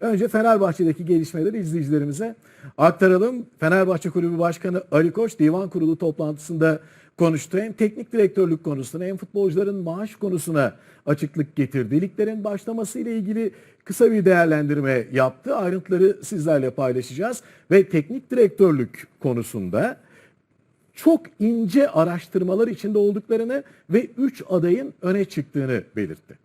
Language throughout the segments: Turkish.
Önce Fenerbahçe'deki gelişmeleri izleyicilerimize aktaralım. Fenerbahçe Kulübü Başkanı Ali Koç divan kurulu toplantısında konuştu. Hem teknik direktörlük konusuna hem futbolcuların maaş konusuna açıklık getirdi. Liglerin başlaması ile ilgili kısa bir değerlendirme yaptı. Ayrıntıları sizlerle paylaşacağız. Ve teknik direktörlük konusunda çok ince araştırmalar içinde olduklarını ve 3 adayın öne çıktığını belirtti.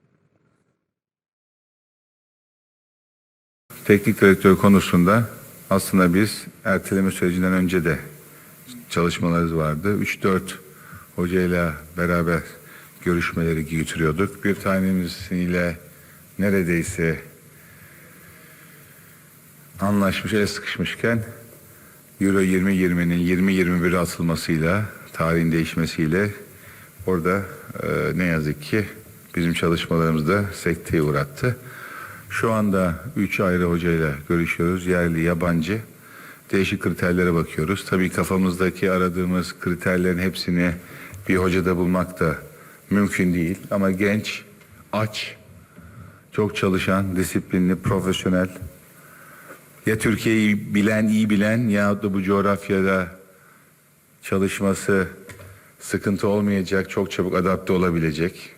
Teknik direktör konusunda aslında biz erteleme sürecinden önce de çalışmalarımız vardı. 3-4 hocayla beraber görüşmeleri götürüyorduk. Bir tanesiyle neredeyse anlaşmış, el sıkışmışken Euro 2020'nin 2021'e atılmasıyla, tarihin değişmesiyle orada e, ne yazık ki bizim çalışmalarımızda sekteye uğrattı. Şu anda üç ayrı hocayla görüşüyoruz. Yerli, yabancı. Değişik kriterlere bakıyoruz. Tabii kafamızdaki aradığımız kriterlerin hepsini bir hocada bulmak da mümkün değil. Ama genç, aç, çok çalışan, disiplinli, profesyonel, ya Türkiye'yi bilen, iyi bilen ya da bu coğrafyada çalışması sıkıntı olmayacak, çok çabuk adapte olabilecek.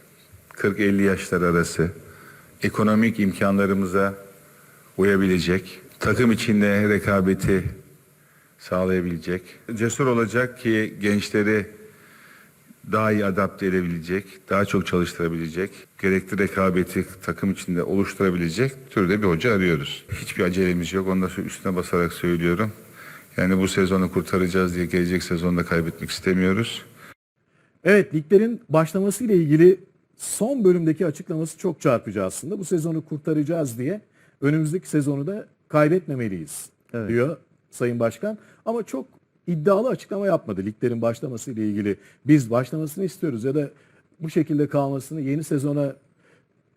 40-50 yaşlar arası ekonomik imkanlarımıza uyabilecek, takım içinde rekabeti sağlayabilecek, cesur olacak ki gençleri daha iyi adapte edebilecek, daha çok çalıştırabilecek, gerekli rekabeti takım içinde oluşturabilecek türde bir hoca arıyoruz. Hiçbir acelemiz yok. Onu da üstüne basarak söylüyorum. Yani bu sezonu kurtaracağız diye gelecek sezonda kaybetmek istemiyoruz. Evet liglerin başlaması ile ilgili son bölümdeki açıklaması çok çarpıcı aslında. Bu sezonu kurtaracağız diye önümüzdeki sezonu da kaybetmemeliyiz diyor Sayın Başkan. Ama çok iddialı açıklama yapmadı liglerin başlaması ile ilgili. Biz başlamasını istiyoruz ya da bu şekilde kalmasını yeni sezona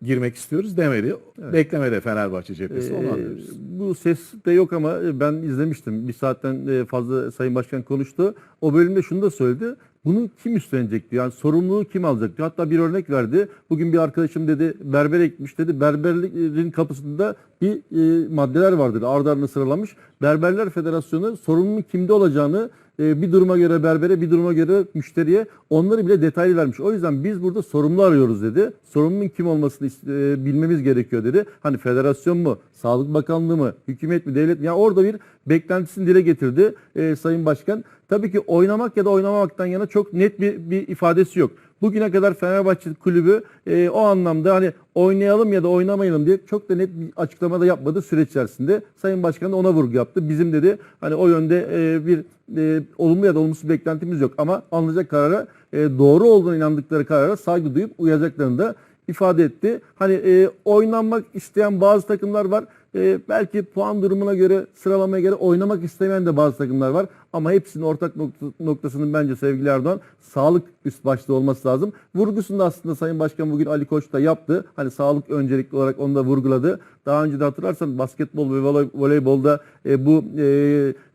girmek istiyoruz demedi. Beklemede Fenerbahçe cephesi onu Ee, anlıyoruz. bu ses de yok ama ben izlemiştim. Bir saatten e, fazla Sayın Başkan konuştu. O bölümde şunu da söyledi. Bunu kim üstlenecekti? Yani sorumluluğu kim alacaktı? Hatta bir örnek verdi. Bugün bir arkadaşım dedi berbere gitmiş dedi. Berberlerin kapısında bir e, maddeler vardı. dedi. Ardı ardına sıralamış. Berberler Federasyonu sorumluluğun kimde olacağını e, bir duruma göre berbere bir duruma göre müşteriye onları bile detaylı vermiş. O yüzden biz burada sorumlu arıyoruz dedi. Sorumlunun kim olmasını e, bilmemiz gerekiyor dedi. Hani federasyon mu, Sağlık Bakanlığı mı, hükümet mi, devlet mi? Yani orada bir beklentisini dile getirdi e, Sayın Başkan. Tabii ki oynamak ya da oynamamaktan yana çok net bir, bir ifadesi yok. Bugüne kadar Fenerbahçe kulübü e, o anlamda hani oynayalım ya da oynamayalım diye çok da net bir açıklama da yapmadı süreç içerisinde. Sayın Başkan da ona vurgu yaptı. Bizim dedi hani o yönde e, bir e, olumlu ya da olumsuz beklentimiz yok ama alınacak karara e, doğru olduğuna inandıkları karara saygı duyup uyacaklarını da ifade etti. Hani e, oynanmak isteyen bazı takımlar var. E, belki puan durumuna göre sıralamaya göre oynamak istemeyen de bazı takımlar var. Ama hepsinin ortak nokta- noktasının bence sevgili Erdoğan sağlık üst başta olması lazım. Vurgusunu da aslında Sayın Başkan bugün Ali Koç da yaptı. Hani sağlık öncelikli olarak onu da vurguladı. Daha önce de hatırlarsan basketbol ve voley- voleybolda e, bu e,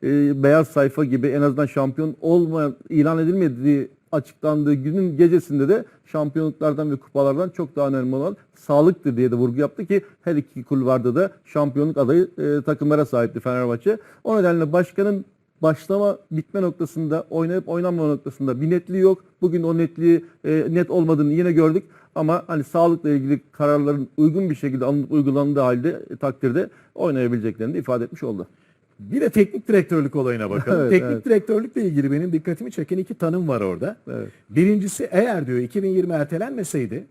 e, beyaz sayfa gibi en azından şampiyon olmayan ilan edilmediği açıklandığı günün gecesinde de şampiyonluklardan ve kupalardan çok daha önemli olan sağlıktır diye de vurgu yaptı ki her iki kulvarda da şampiyonluk adayı e, takımlara sahipti Fenerbahçe. O nedenle başkanın başlama bitme noktasında oynayıp oynanma noktasında bir netliği yok. Bugün o netliği e, net olmadığını yine gördük ama hani sağlıkla ilgili kararların uygun bir şekilde alınıp uygulandığı halde e, takdirde oynayabileceklerini de ifade etmiş oldu. Bir de teknik direktörlük olayına bakalım. Evet, teknik evet. direktörlükle ilgili benim dikkatimi çeken iki tanım var orada. Evet. Birincisi eğer diyor 2020 ertelenmeseydi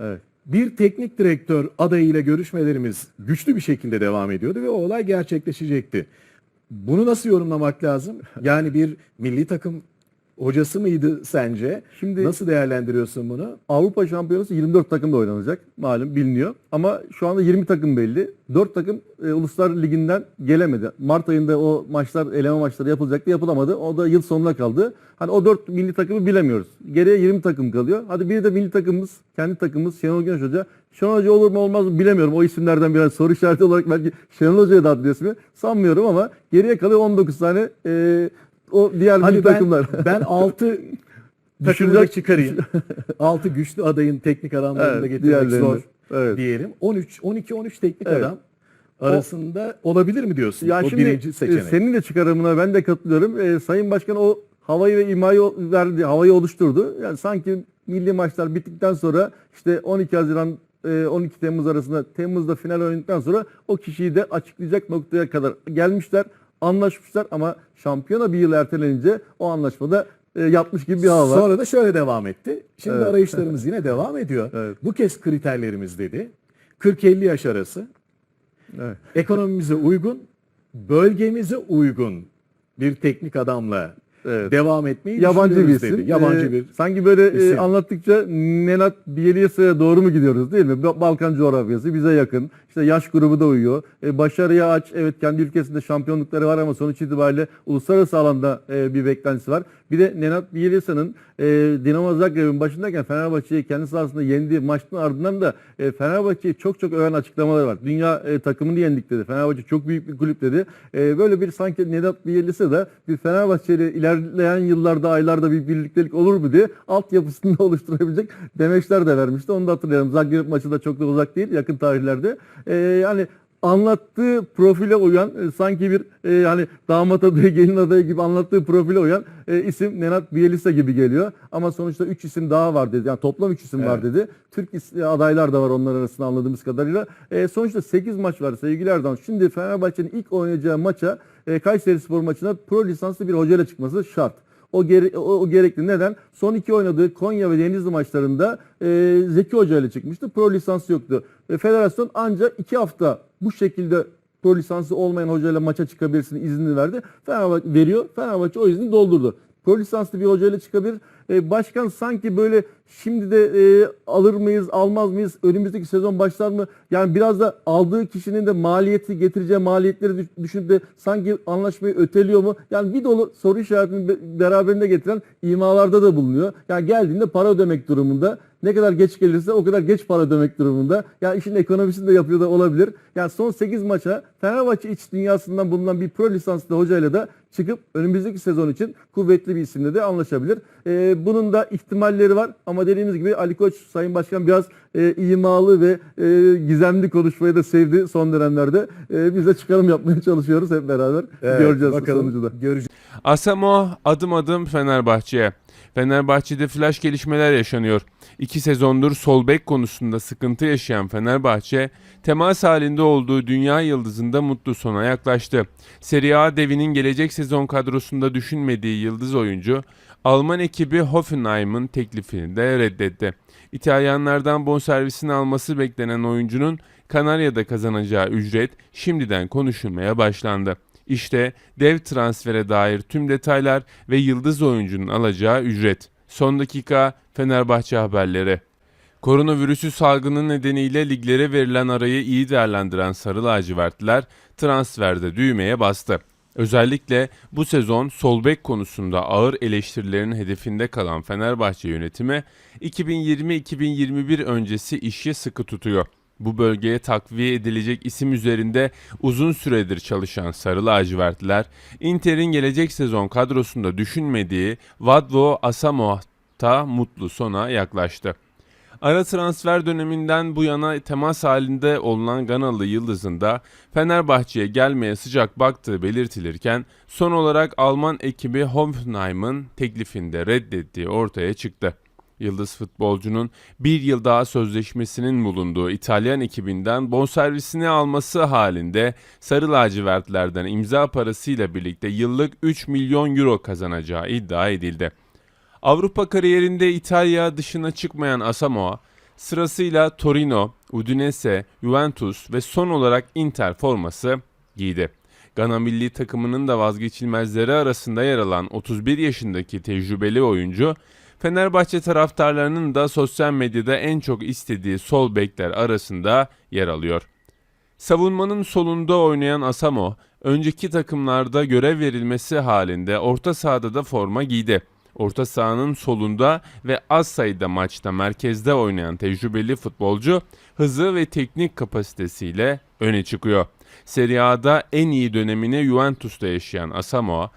Evet. bir teknik direktör adayıyla görüşmelerimiz güçlü bir şekilde devam ediyordu ve o olay gerçekleşecekti. Bunu nasıl yorumlamak lazım? Yani bir milli takım hocası mıydı sence? Şimdi- nasıl değerlendiriyorsun bunu? Avrupa Şampiyonası 24 takımda oynanacak. Malum biliniyor. Ama şu anda 20 takım belli. 4 takım e, Uluslar Ligi'nden gelemedi. Mart ayında o maçlar, eleme maçları yapılacaktı. Yapılamadı. O da yıl sonuna kaldı. Hani o 4 milli takımı bilemiyoruz. Geriye 20 takım kalıyor. Hadi bir de milli takımımız, kendi takımımız Şenol Güneş Hoca. Şenol Hoca olur mu olmaz mı bilemiyorum. O isimlerden biraz soru işareti olarak belki Şenol Hoca'ya da adlı ismi. Sanmıyorum ama geriye kalıyor 19 tane e, o diğer Hadi ben, takımlar. ben 6 takımı da Düşünecek- çıkarayım. 6 güçlü adayın teknik adamlarını da Evet, getirmek diğerlerini. zor Evet. diyelim. 13 12 13 teknik Evet. adam arasında olabilir mi diyorsun? Ya o şimdi birinci e, seçenek. senin de çıkarımına ben de katılıyorum. E, Sayın Başkan o havayı ve imayı o- verdi, havayı oluşturdu. Yani sanki milli maçlar bittikten sonra işte 12 Haziran e, 12 Temmuz arasında Temmuz'da final oynadıktan sonra o kişiyi de açıklayacak noktaya kadar gelmişler, anlaşmışlar ama şampiyona bir yıl ertelenince o anlaşmada e, yapmış gibi bir hava var. Sonra da şöyle devam etti. Şimdi Evet. arayışlarımız yine devam ediyor. Evet. Bu kez kriterlerimiz dedi. 40-50 yaş arası, Evet. ekonomimize uygun, bölgemize uygun bir teknik adamla Evet. devam etmeyi Yabancı bir isim. dedi. Yabancı Ee, bir Sanki böyle e, isim. anlattıkça Nenad Bielitsa'ya doğru mu gidiyoruz değil mi? Ba- Balkan coğrafyası bize yakın. İşte yaş grubu da uyuyor. E, başarıya aç. Evet kendi ülkesinde şampiyonlukları var ama sonuç itibariyle uluslararası alanda e, bir beklentisi var. Bir de Nenad Bielitsa'nın e, Dinamo Zagreb'in başındayken Fenerbahçe'yi kendi sahasında yendiği maçın ardından da e, Fenerbahçe'yi çok çok öven açıklamaları var. Dünya e, takımını yendik dedi. Fenerbahçe çok büyük bir kulüp dedi. E, böyle bir sanki Nenad Bielitsa da bir Fenerbahçe ile ilerleyen yıllarda, aylarda bir birliktelik olur mu diye altyapısını da oluşturabilecek demeçler de vermişti. Onu da hatırlayalım. Zagreb maçı da çok da uzak değil yakın tarihlerde. E, yani anlattığı profile uyan e, sanki bir e, hani damat adayı gelin adayı gibi anlattığı profile uyan e, isim Nenad Bielitsa gibi geliyor. Ama sonuçta 3 isim daha var dedi. Yani toplam 3 isim var Evet. dedi. Türk is- adaylar da var onlar arasında anladığımız kadarıyla. E, sonuçta 8 maç var sevgili Erdoğan. Şimdi Fenerbahçe'nin ilk oynayacağı maça e, Kayseri Spor maçına pro lisanslı bir hocayla çıkması şart. O, gere- o, o gerekli. Neden? Son iki oynadığı Konya ve Denizli maçlarında e, Zeki Hoca ile çıkmıştı. Pro lisansı yoktu. Ve federasyon ancak iki hafta bu şekilde pro lisansı olmayan hocayla maça çıkabilirsin iznini verdi. Fenerbahçe veriyor. Fenerbahçe o izni doldurdu. Pro lisanslı bir hocayla çıkabilir. E, başkan sanki böyle şimdi de e, alır mıyız, almaz mıyız? Önümüzdeki sezon başlar mı? Yani biraz da aldığı kişinin de maliyeti, getireceği maliyetleri düş- düşünüp de sanki anlaşmayı öteliyor mu? Yani bir dolu soru işaretini be- beraberinde getiren imalarda da bulunuyor. Yani geldiğinde para ödemek durumunda. Ne kadar geç gelirse o kadar geç para ödemek durumunda. Ya işin ekonomisini de yapıyor da olabilir. Yani son 8 maça Fenerbahçe iç dünyasından bulunan bir pro lisanslı hocayla da çıkıp önümüzdeki sezon için kuvvetli bir isimle de anlaşabilir. Ee, bunun da ihtimalleri var ama dediğimiz gibi Ali Koç Sayın Başkan biraz e, imalı ve e, gizemli konuşmayı da sevdi son dönemlerde. E, biz de çıkarım yapmaya çalışıyoruz hep beraber. Evet, Göreceğiz bakalım, sonucu da. Göreceğiz. Asamo adım adım Fenerbahçe'ye. Fenerbahçe'de flash gelişmeler yaşanıyor. İki sezondur sol bek konusunda sıkıntı yaşayan Fenerbahçe, temas halinde olduğu dünya yıldızında mutlu sona yaklaştı. Serie A devinin gelecek sezon kadrosunda düşünmediği yıldız oyuncu, Alman ekibi Hoffenheim'ın teklifini de reddetti. İtalyanlardan bonservisini alması beklenen oyuncunun Kanarya'da kazanacağı ücret şimdiden konuşulmaya başlandı. İşte dev transfere dair tüm detaylar ve yıldız oyuncunun alacağı ücret. Son dakika Fenerbahçe haberleri. Koronavirüsü salgını nedeniyle liglere verilen arayı iyi değerlendiren Sarı lacivertliler transferde düğmeye bastı. Özellikle bu sezon sol bek konusunda ağır eleştirilerin hedefinde kalan Fenerbahçe yönetimi 2020-2021 öncesi işi sıkı tutuyor. Bu bölgeye takviye edilecek isim üzerinde uzun süredir çalışan Sarı lacivertliler, Inter'in gelecek sezon kadrosunda düşünmediği Vadvo Asamoah'ta mutlu sona yaklaştı. Ara transfer döneminden bu yana temas halinde olunan Ganalı Yıldız'ın da Fenerbahçe'ye gelmeye sıcak baktığı belirtilirken son olarak Alman ekibi Hoffenheim'ın teklifinde reddettiği ortaya çıktı. Yıldız futbolcunun bir yıl daha sözleşmesinin bulunduğu İtalyan ekibinden bonservisini alması halinde Sarı lacivertlerden imza parasıyla birlikte yıllık 3 milyon euro kazanacağı iddia edildi. Avrupa kariyerinde İtalya dışına çıkmayan Asamoah, sırasıyla Torino, Udinese, Juventus ve son olarak Inter forması giydi. Gana milli takımının da vazgeçilmezleri arasında yer alan 31 yaşındaki tecrübeli oyuncu, Fenerbahçe taraftarlarının da sosyal medyada en çok istediği sol bekler arasında yer alıyor. Savunmanın solunda oynayan Asamo, önceki takımlarda görev verilmesi halinde orta sahada da forma giydi. Orta sahanın solunda ve az sayıda maçta merkezde oynayan tecrübeli futbolcu hızı ve teknik kapasitesiyle öne çıkıyor. Serie A'da en iyi dönemini Juventus'ta yaşayan Asamoah,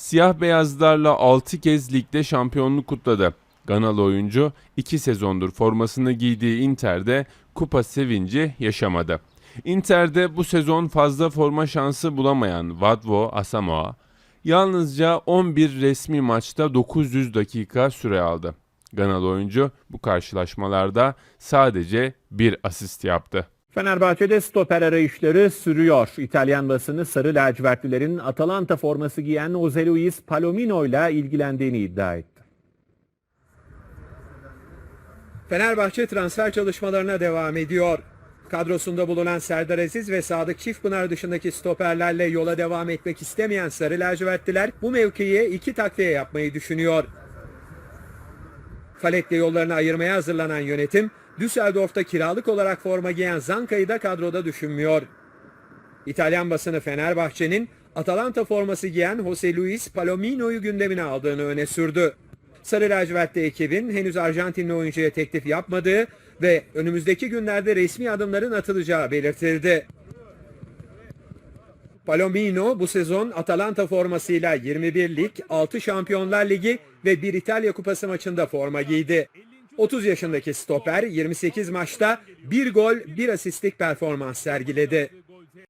siyah beyazlarla 6 kez ligde şampiyonluk kutladı. Ganalı oyuncu 2 sezondur formasını giydiği Inter'de kupa sevinci yaşamadı. Inter'de bu sezon fazla forma şansı bulamayan Vadvo Asamoah yalnızca 11 resmi maçta 900 dakika süre aldı. Ganalı oyuncu bu karşılaşmalarda sadece bir asist yaptı. Fenerbahçe'de stoper arayışları sürüyor. İtalyan basını sarı lacivertlilerin Atalanta forması giyen Jose Luis Palomino ile ilgilendiğini iddia etti. Fenerbahçe transfer çalışmalarına devam ediyor. Kadrosunda bulunan Serdar Aziz ve Sadık Çiftpınar dışındaki stoperlerle yola devam etmek istemeyen Sarı lacivertliler bu mevkiye iki takviye yapmayı düşünüyor. Falek'le yollarını ayırmaya hazırlanan yönetim, Düsseldorf'ta kiralık olarak forma giyen Zanka'yı da kadroda düşünmüyor. İtalyan basını Fenerbahçe'nin Atalanta forması giyen Jose Luis Palomino'yu gündemine aldığını öne sürdü. Sarı lacivertli ekibin henüz Arjantinli oyuncuya teklif yapmadığı ve önümüzdeki günlerde resmi adımların atılacağı belirtildi. Palomino bu sezon Atalanta formasıyla 21 lig, 6 Şampiyonlar Ligi ve 1 İtalya Kupası maçında forma giydi. 30 yaşındaki stoper 28 maçta 1 gol 1 asistlik performans sergiledi.